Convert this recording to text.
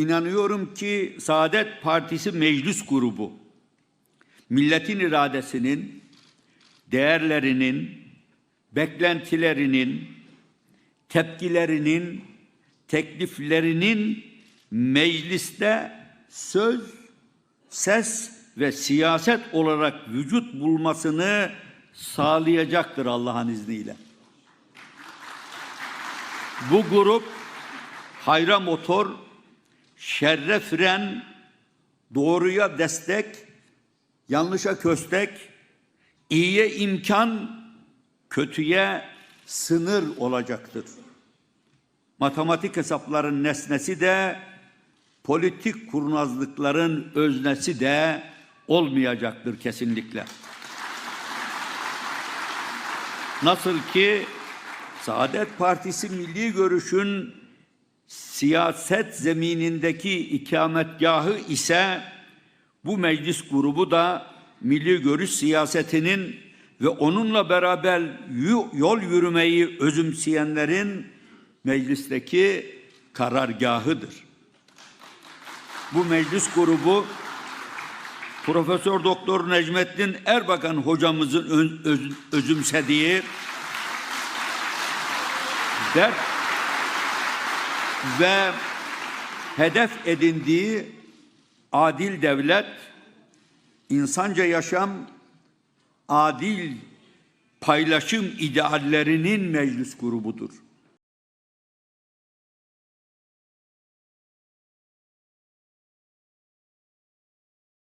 İnanıyorum ki Saadet Partisi meclis grubu milletin iradesinin, değerlerinin, beklentilerinin, tepkilerinin, tekliflerinin mecliste söz, ses ve siyaset olarak vücut bulmasını sağlayacaktır Allah'ın izniyle. Bu grup hayra motor, şerre fren, doğruya destek, yanlışa köstek, iyiye imkan, kötüye sınır olacaktır. Matematik hesapların nesnesi de, politik kurnazlıkların öznesi de olmayacaktır kesinlikle. Nasıl ki Saadet Partisi milli görüşün siyaset zeminindeki ikametgahı ise bu meclis grubu da milli görüş siyasetinin ve onunla beraber yol yürümeyi özümseyenlerin meclisteki karargahıdır. Bu meclis grubu Profesör Doktor Necmettin Erbakan hocamızın özümsediği dert ve hedef edindiği adil devlet, insanca yaşam, adil paylaşım ideallerinin meclis grubudur.